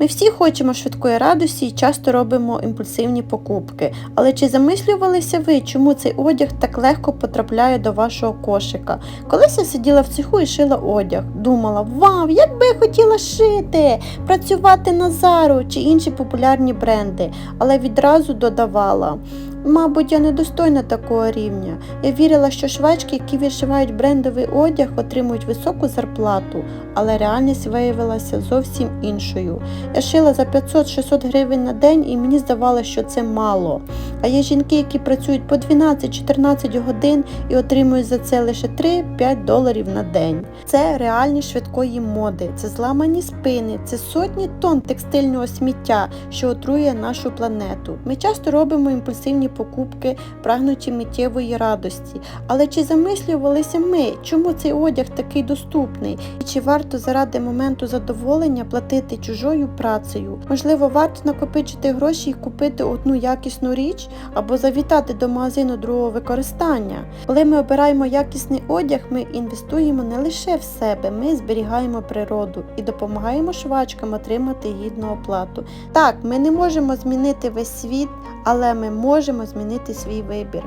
Ми всі хочемо швидкої радості і часто робимо імпульсивні покупки. Але чи замислювалися ви, чому цей одяг так легко потрапляє до вашого кошика? Колись я сиділа в цеху і шила одяг. Думала, вау, як би я хотіла шити, працювати на Зару чи інші популярні бренди, але відразу додавала. Мабуть, я недостойна такого рівня. Я вірила, що швачки, які вишивають брендовий одяг, отримують високу зарплату, але реальність виявилася зовсім іншою. Я шила за 500-600 гривень на день і мені здавалося, що це мало. А є жінки, які працюють по 12-14 годин і отримують за це лише 3-5 доларів на день. Це реальність швидкої моди, це зламані спини, це сотні тонн текстильного сміття, що отрує нашу планету. Ми часто робимо імпульсивні покупки, прагнучи миттєвої радості. Але чи замислювалися ми, чому цей одяг такий доступний? І чи варто заради моменту задоволення платити чужою працею? Можливо, варто накопичити гроші і купити одну якісну річ або завітати до магазину другого використання. Коли ми обираємо якісний одяг, ми інвестуємо не лише в себе, ми зберігаємо природу і допомагаємо швачкам отримати гідну оплату. Так, ми не можемо змінити весь світ, але ми можемо змінити свій вибір.